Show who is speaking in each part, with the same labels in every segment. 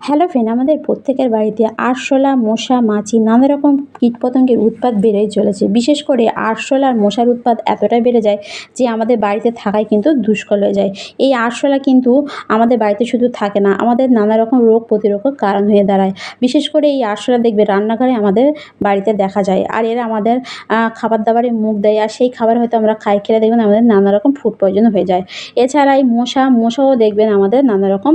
Speaker 1: Hello friend, আমাদের প্রত্যেকের বাড়িতে আরশোলা, মশা, মাছি নানা রকম কীটপতঙ্গের উৎপাত বেড়েই চলেছে। বিশেষ করে আরশোলা আর মশার উৎপাত এতটাই বেড়ে যায় যে আমাদের বাড়িতে থাকাই কিন্তু দুষ্কর হয়ে যায়। এই আরশোলা কিন্তু আমাদের বাড়িতে শুধু থাকে না, আমাদের নানা রকম রোগ প্রতিরোধক কারণ হয়ে দাঁড়ায়। বিশেষ করে এই আরশোলা দেখবে রান্নাঘরে আমাদের বাড়িতে দেখা যায় আর এরা আমাদের খাবার দাবারে মুখ দেয় আর সেই খাবার হয়তো আমরা খাই, খেলে দেখবেন আমাদের নানা রকম ফুড পয়জন হয়ে যায়। এছাড়া এই মশা, মশাও দেখবেন আমাদের নানা রকম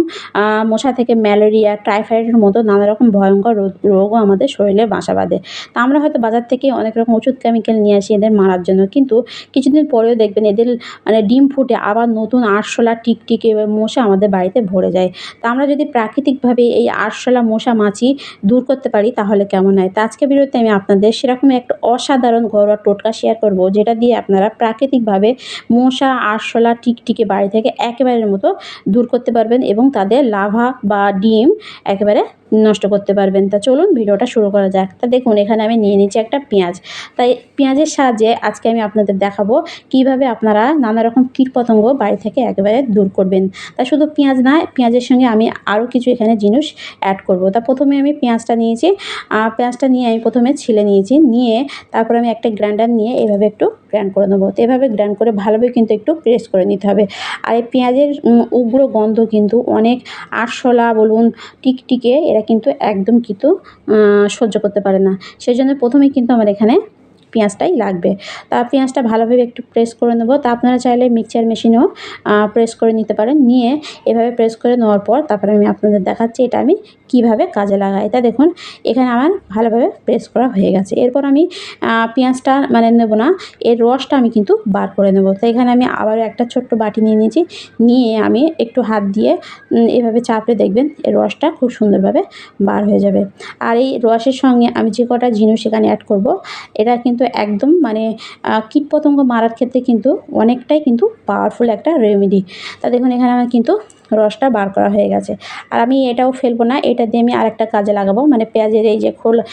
Speaker 1: মশা থেকে ম্যালেরিয়া টাইফয়েডের মতো নানা রকম ভয়ঙ্কর রোগ, রোগও আমাদের শরীরে বাসা বাঁধে। তা আমরা হয়তো বাজার থেকে অনেক রকম ওষুধ কেমিক্যাল নিয়ে আসি এদের মারার জন্য। কিন্তু কিছুদিন পরেও দেখবেন এদের মানে ডিম ফুটে আবার নতুন আরশোলা টিকটিকি মশা আমাদের বাড়িতে ভরে যায়। তা আমরা যদি প্রাকৃতিকভাবে এই আরশোলা মশা মাছি দূর করতে পারি তাহলে কেমন হয়? তা আজকে বিরতে আমি আপনাদের সেরকম একটা অসাধারণ ঘরোয়া টোটকা শেয়ার করব, যেটা দিয়ে আপনারা প্রাকৃতিকভাবে মশা, আরশোলা টিকটিকি বাড়ি থেকে একেবারের মতো দূর করতে পারবেন এবং তাদের লাভা বা ডিম একেবারে নষ্ট করতে পারবেন। তা চলুন ভিডিওটা শুরু করা যাক। তা দেখুন, এখানে আমি নিয়ে নিচ্ছি একটা পেঁয়াজ। তাই পেঁয়াজের সাহায্যে আজকে আমি আপনাদের দেখাবো কীভাবে আপনারা নানা রকম কীটপতঙ্গ বাড়ি থেকে একেবারে দূর করবেন। তা শুধু পেঁয়াজ না, পেঁয়াজের সঙ্গে আমি আরও কিছু এখানে জিনিস অ্যাড করব। তা প্রথমে আমি পেঁয়াজটা নিয়েছি। পেঁয়াজটা নিয়ে আমি প্রথমে ছিলে নিয়েছি। নিয়ে তারপর আমি একটা গ্রাইন্ডার নিয়ে এভাবে একটু গ্র্যান্ড করে নেব। তো এভাবে গ্র্যান্ড করে ভালোভাবে কিন্তু একটু প্রেস করে নিতে হবে। আর এই পেঁয়াজের উগ্র গন্ধ কিন্তু অনেক আরশোলা বলুন, টিকটিকে কিন্তু একদম কিন্তু সহ্য করতে পারে না। সেই জন্য প্রথমেই কিন্তু আমার এখানে পেঁয়াজটাই লাগবে। তা পেঁয়াজটা ভালোভাবে একটু প্রেস করে নেব। তা আপনারা চাইলে মিক্সচার মেশিনেও প্রেস করে নিতে পারেন। নিয়ে এভাবে প্রেস করে নেওয়ার পর তারপরে আমি আপনাদের দেখাচ্ছি এটা আমি কীভাবে কাজে লাগাই। তা দেখুন, এখানে আমার ভালোভাবে প্রেস করা হয়ে গেছে। এরপর আমি পেঁয়াজটা মানে নেব না, এর রসটা আমি কিন্তু বার করে নেব। তো এখানে আমি আবারও একটা ছোট্ট বাটি নিয়ে নিয়েছি। নিয়ে আমি একটু হাত দিয়ে এভাবে চাপড়ে দেখবেন, এর রসটা খুব সুন্দরভাবে বার হয়ে যাবে। আর এই রসের সঙ্গে আমি যে কটা জিনিস এখানে অ্যাড করব, এটা কিন্তু একদম মানে কীটপতঙ্গ মারার ক্ষেত্রে কিন্তু অনেকটাই কিন্তু পাওয়ারফুল একটা রেমেডি তা দেখুন, এখানে আমার কিন্তু রসটা বার করা হয়ে গেছে। আর আমি এটাও ফেলব না, এটা দিয়ে আমি আরেকটা কাজে লাগাবো। মানে পেঁয়াজের এই যে খোলা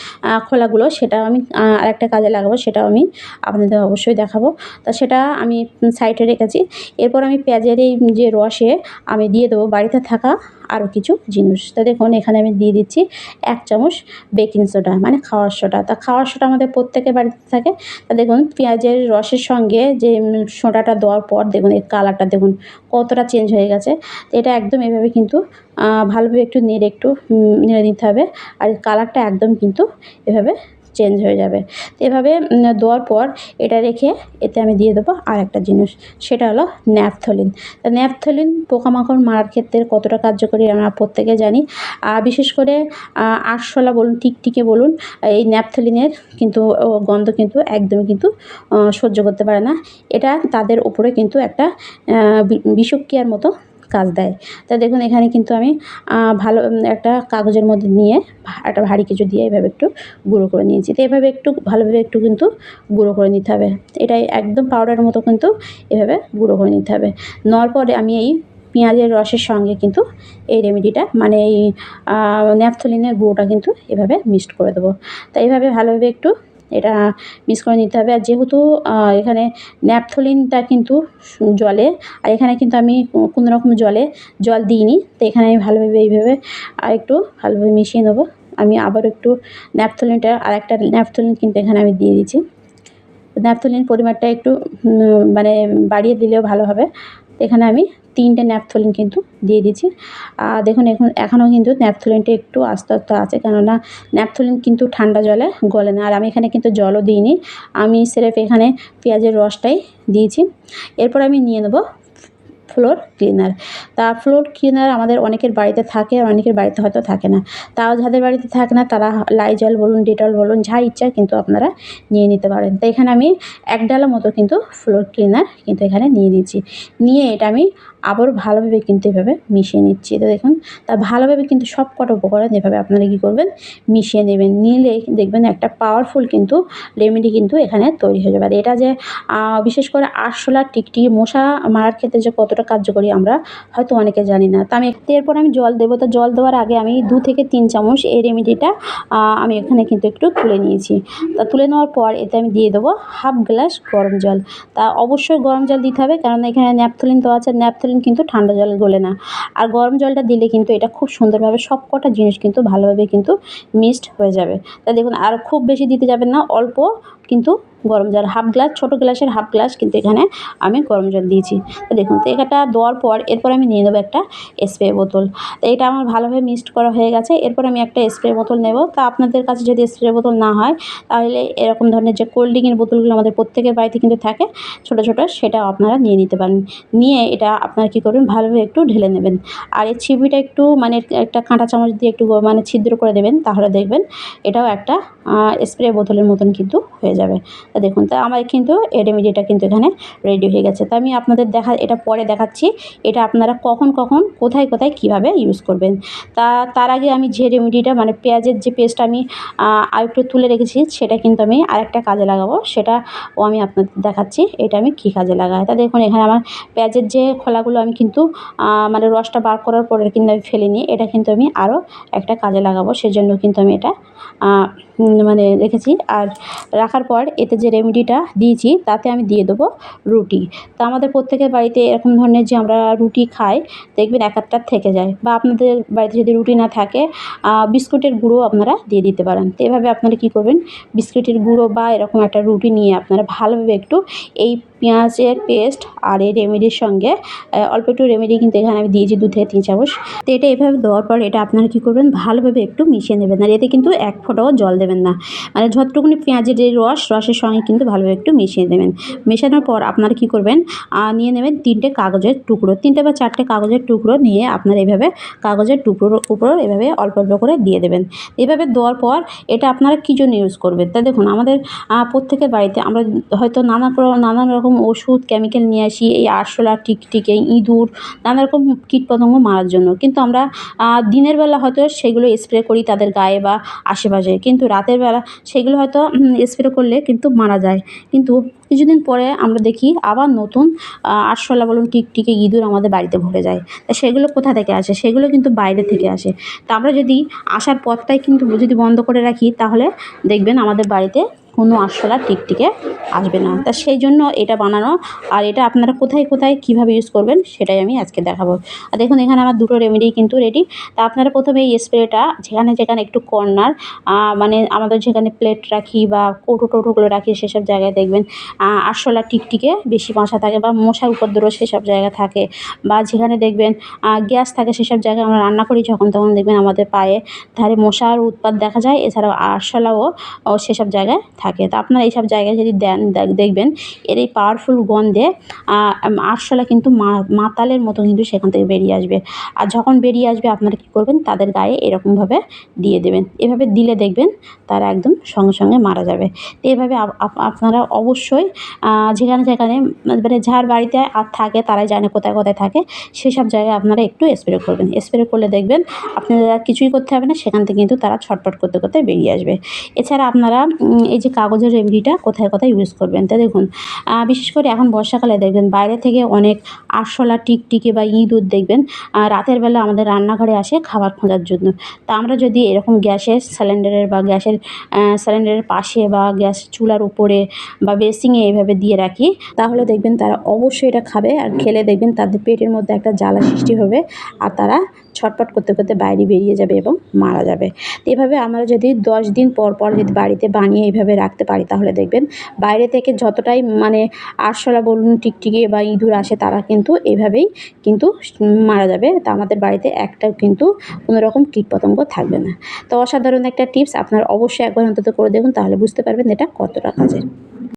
Speaker 1: খোলাগুলো, সেটাও আমি আরেকটা কাজে লাগাবো, সেটাও আমি আপনাদের অবশ্যই দেখাবো। তা সেটা আমি সাইডে রেখেছি। এরপর আমি পেঁয়াজের এই যে রসে আমি দিয়ে দেবো বাড়িতে থাকা আরও কিছু জিনিস। তা দেখুন, এখানে আমি দিয়ে দিচ্ছি এক চামচ বেকিং সোডা মানে খাওয়ার সোডা। তা খাওয়ার সোডা আমাদের প্রত্যেকের বাড়িতে থাকে। তা দেখুন, পেঁয়াজের রসের সঙ্গে যে সোডাটা দেওয়ার পর দেখুন এই কালারটা দেখুন কতটা চেঞ্জ হয়ে গেছে। এটা একদম এভাবে কিন্তু ভালোভাবে একটু নেড়ে একটু নেড়ে নিতে হবে। আর কালারটা একদম কিন্তু এভাবে চেঞ্জ হয়ে যাবে। তো এভাবে দেওয়ার পর এটা রেখে এতে আমি দিয়ে দেবো আর একটা জিনিস, সেটা হলো ন্যাপথলিন। তা ন্যাপথলিন পোকামাকড় মারার ক্ষেত্রে কতটা কার্যকরী আমরা প্রত্যেকে জানি। আর বিশেষ করে আরশোলা বলুন, টিকটিকে বলুন, এই ন্যাপথলিনের কিন্তু গন্ধ কিন্তু একদমই কিন্তু সহ্য করতে পারে না। এটা তাদের উপরে কিন্তু একটা বিষক্রিয়ার মতো কাজ দেয়। তা দেখুন, এখানে কিন্তু আমি ভালো একটা কাগজের মধ্যে নিয়ে একটা ভারী কিছু দিয়ে এভাবে একটু গুঁড়ো করে নিয়েছি। তো এভাবে একটু, ভালোভাবে একটু কিন্তু গুঁড়ো করে নিতে হবে। এটাই একদম পাউডারের মতো কিন্তু এভাবে গুঁড়ো করে নিতে হবে। নেওয়ার পরে আমি এই পেঁয়াজের রসের সঙ্গে কিন্তু এই রেমেডিটা মানে এই ন্যাপথলিনের গুঁড়োটা কিন্তু এভাবে মিক্সড করে দেবো। তো এইভাবে ভালোভাবে একটু এটা মিক্স করে নিতে হবে। আর যেহেতু এখানে ন্যাপথলিনটা কিন্তু জলে, আর এখানে কিন্তু আমি কোনো রকম জলে জল দিইনি, তো এখানে আমি ভালোভাবে এইভাবে আর একটু ভালোভাবে মিশিয়ে নেব। আমি আবার একটু ন্যাপথলিনটা আর একটা ন্যাপথলিন কিন্তু এখানে আমি দিয়ে দিচ্ছি। ন্যাপথলিন পরিমাণটা একটু মানে বাড়িয়ে দিলেও ভালো হবে। এখানে আমি তিনটে ন্যাপথলিন কিন্তু দিয়ে দিচ্ছি আর দেখুন, এখন, এখনও কিন্তু ন্যাপথলিনটা একটু আস্তে আস্তে আছে, কেননা ন্যাপথলিন কিন্তু ঠান্ডা জলে গলে না। আর আমি এখানে কিন্তু জলও দিইনি। আমি স্রেফ এখানে পেঁয়াজের রসটাই দিয়েছি। এরপর আমি নিয়ে নেব ফ্লোর ক্লিনার। তা ফ্লোর ক্লিনার আমাদের অনেকের বাড়িতে থাকে, আর অনেকের বাড়িতে হয়তো থাকে না। তাও যাদের বাড়িতে থাকে না, তারা লাইজল বলুন, ডেটল বলুন, যা ইচ্ছা কিন্তু আপনারা নিয়ে নিতে পারেন। তো এখানে আমি এক ডালা মতো কিন্তু ফ্লোর ক্লিনার কিন্তু এখানে নিয়ে নিচ্ছি নিয়ে এটা আমি আবারও ভালোভাবে কিন্তু এভাবে মিশিয়ে নিচ্ছি। তো দেখুন তা ভালোভাবে কিন্তু সব কটা উপকরণ এভাবে আপনারা কী করবেন? মিশিয়ে নেবেন। নিলে দেখবেন একটা পাওয়ারফুল কিন্তু রেমেডি কিন্তু এখানে তৈরি হয়ে যাবে। আর এটা যে বিশেষ করে আরশোলা, টিকটিকি, মশা মারার ক্ষেত্রে যে কতটা কার্যকরী আমরা হয়তো অনেকে জানি না। তা আমি এরপর আমি জল দেবো। তো জল দেওয়ার আগে আমি দু থেকে তিন চামচ এই রেমেডিটা আমি এখানে কিন্তু একটু তুলে নিয়েছি। তা তুলে নেওয়ার পর এতে আমি দিয়ে দেবো হাফ গ্লাস গরম জল। তা অবশ্যই গরম জল দিতে হবে কারণ এখানে ন্যাপথলিন তো আছে। ন্যাপথলিন কিন্তু ঠান্ডা জল গলে না। আর গরম জলটা দিলে কিন্তু এটা খুব সুন্দরভাবে সব কটা জিনিস কিন্তু ভালোভাবে কিন্তু মিক্সড হয়ে যাবে। তা দেখুন, আর খুব বেশি দিতে যাবেন না, অল্প কিন্তু গরম জল, হাফ গ্লাস, ছোটো গ্লাসের হাফ গ্লাস কিন্তু এখানে আমি গরম জল দিয়েছি। তো দেখুন, তো এটা দেওয়ার পর এরপর আমি নিয়ে নেব একটা স্প্রে বোতল। তো এটা আমার ভালোভাবে মিক্সড করা হয়ে গেছে, এরপর আমি একটা স্প্রে বোতল নেব। তা আপনাদের কাছে যদি স্প্রে বোতল না হয়, তাহলে এরকম ধরনের যে কোল্ড ড্রিঙ্কের বোতলগুলো আমাদের প্রত্যেকের বাড়িতে কিন্তু থাকে, ছোটো ছোটো সেটাও আপনারা নিয়ে নিতে পারেন। নিয়ে এটা আপনারা কী করবেন? ভালোভাবে একটু ঢেলে নেবেন। আর এই ছিপিটা একটু মানে একটা কাঁটা চামচ দিয়ে একটু মানে ছিদ্র করে দেবেন, তাহলে দেখবেন এটাও একটা স্প্রে বোতলের মতন কিন্তু হয়ে যাবে। তা দেখুন, তা আমার কিন্তু এই রেমেডিটা কিন্তু এখানে রেডি হয়ে গেছে। তা আমি আপনাদের দেখা, এটা পরে দেখাচ্ছি, এটা আপনারা কখন কখন, কোথায় কোথায় কীভাবে ইউজ করবেন। তা তার আগে আমি যে রেমেডিটা মানে পেঁয়াজের যে পেস্ট আমি আর একটু তুলে রেখেছি, সেটা কিন্তু আমি আরেকটা কাজে লাগাবো। সেটা ও আমি আপনাদের দেখাচ্ছি, এটা আমি কী কাজে লাগাই তা দেখুন, এখানে আমার পেঁয়াজের যে খোলাগুলো আমি কিন্তু মানে রসটা বার করার পরে কিন্তু আমি ফেলিনি। এটা কিন্তু আমি আরও একটা কাজে লাগাবো, সেজন্য কিন্তু আমি এটা মানে রেখেছি। আর রাখার পর এতে যে রেমেডিটা দিয়েছি, তাতে আমি দিয়ে দেবো রুটি। তো আমাদের প্রত্যেকের বাড়িতে এরকম ধরনের যে আমরা রুটি খাই, দেখবেন এক একটা থেকে যায়। বা আপনাদের বাড়িতে যদি রুটি না থাকে বিস্কুটের গুঁড়ো আপনারা দিয়ে দিতে পারেন। তো এভাবে আপনারা কী করবেন? বিস্কুটের গুঁড়ো বা এরকম একটা রুটি নিয়ে আপনারা ভালোভাবে একটু এই পেঁয়াজের পেস্ট আর এই রেমেডির সঙ্গে অল্প একটু রেমেডি কিন্তু এখানে আমি দিয়েছি দু থেকে তিন চামচ। তো এটা এভাবে দেওয়ার পর এটা আপনারা কী করবেন, ভালোভাবে একটু মিশিয়ে নেবেন। আর এতে কিন্তু এক ফোঁটাও জল দেবেন না। মানে যতটুকুনি পেঁয়াজের যে রস, রসের সঙ্গে কিন্তু ভালোভাবে একটু মিশিয়ে দেবেন মেশানোর পর আপনারা কী করবেন নিয়ে নেবেন তিনটে কাগজের টুকরো। তিনটে বা চারটে কাগজের টুকরো নিয়ে আপনারা এভাবে কাগজের টুকরোর উপর এভাবে অল্প অল্প করে দিয়ে দেবেন। এভাবে দেওয়ার পর এটা আপনারা কী জন্য ইউজ করবেন? তা দেখুন, আমাদের প্রত্যেকের বাড়িতে আমরা হয়তো নানা নানান রকম ওষুধ কেমিক্যাল নিয়ে আসি, এই আরশোলা, টিকটিকে ইঁদুর, নানা রকম কীটপতঙ্গ মারার জন্য। কিন্তু আমরা দিনের বেলা হয়তো সেগুলো স্প্রে করি তাদের গায়ে বা আশেপাশে। কিন্তু রাতের বেলা সেগুলো হয়তো স্প্রে করলে কিন্তু মারা যায়। কিন্তু কিছুদিন পরে আমরা দেখি আবার নতুন আরশোলা বলুন টিকটিকে ইঁদুর আমাদের বাড়িতে ভরে যায়। তা সেগুলো কোথা থেকে আসে? সেগুলো কিন্তু বাইরে থেকে আসে। তা আমরা যদি আসার পথটাই কিন্তু যদি বন্ধ করে রাখি, তাহলে দেখবেন আমাদের বাড়িতে কোনো আরশোলা টিকটিকে আসবে না। তা সেই জন্য এটা বানানো, আর এটা আপনারা কোথায় কোথায়, কীভাবে ইউজ করবেন সেটাই আমি আজকে দেখাবো। আর দেখুন, এখানে আমার দুটো রেমেডি কিন্তু রেডি তা আপনারা প্রথমে এই স্প্রেটা যেখানে যেখানে একটু কর্নার মানে আমাদের যেখানে প্লেট রাখি বা কৌটো টৌটোগুলো রাখি, সেসব জায়গায় দেখবেন। আরশোলা টিকটিকে বেশি বাসা থাকে বা মশার উপদ্রব সেসব জায়গা থাকে। বা যেখানে দেখবেন গ্যাস থাকে সেসব জায়গায় আমরা রান্না করি যখন, তখন দেখবেন আমাদের পায়ে ধারে মশার উৎপাত দেখা যায়। এছাড়াও আরশোলাও সেসব জায়গায় থাকে। তো আপনারা এইসব জায়গায় যদি দেন দেখবেন, এর এই পাওয়ারফুল গন্ধে আরশোলা কিন্তু মাতালের মতো কিন্তু সেখান থেকে বেরিয়ে আসবে। আর যখন বেরিয়ে আসবে, আপনারা কী করবেন, তাদের গায়ে এরকমভাবে দিয়ে দেবেন। এভাবে দিলে দেখবেন, তারা একদম সঙ্গে সঙ্গে মারা যাবে। তো এভাবে আপ- আপ- আপনারা অবশ্যই যেখানে যেখানে মানে যার বাড়িতে আর থাকে, তারাই জানে কোথায় কোথায় থাকে। সেসব জায়গায় আপনারা একটু স্প্রে করবেন। স্প্রে করলে দেখবেন আপনাদের আর কিছুই করতে হবে না। সেখান থেকে কিন্তু তারা ছটপট করতে করতে বেরিয়ে আসবে। এছাড়া আপনারা এই যে কাগজের রেমেডিটা কোথায় কোথায় ইউজ করবেন তো দেখুন। বিশেষ করে এখন বর্ষাকালে দেখবেন বাইরে থেকে অনেক আরশোলা, টিকটিকি বা ইঁদুর দেখবেন। রাতের বেলা আমাদের রান্নাঘরে আসে খাবার খোঁজার জন্য। তা আমরা যদি এরকম গ্যাসের সিলিন্ডারের বা গ্যাসের সিলিন্ডারের পাশে বা গ্যাস চুলার উপরে বা বেসিংয়ে এইভাবে দিয়ে রাখি, তাহলে দেখবেন তারা অবশ্যই এটা খাবে আর খেলে দেখবেন তাদের পেটের মধ্যে একটা জ্বালা সৃষ্টি হবে আর তারা ছটপট করতে করতে বাইরে বেরিয়ে যাবে এবং মারা যাবে। তো এভাবে আমরা যদি দশ দিন পর পর যদি বাড়িতে বানিয়ে এইভাবে রাখতে পারি, তাহলে দেখবেন বাইরে থেকে যতটাই মানে আরশোলা বলুন, টিকটিকি বা ইঁদুর আসে, তারা কিন্তু এভাবেই কিন্তু মারা যাবে। তা আমাদের বাড়িতে একটাও কিন্তু কোনো রকম কীটপতঙ্গ থাকবে না। তো অসাধারণ একটা টিপস, আপনারা অবশ্যই একবার অন্তত করে দেখুন, তাহলে বুঝতে পারবেন এটা কতটা কাজের।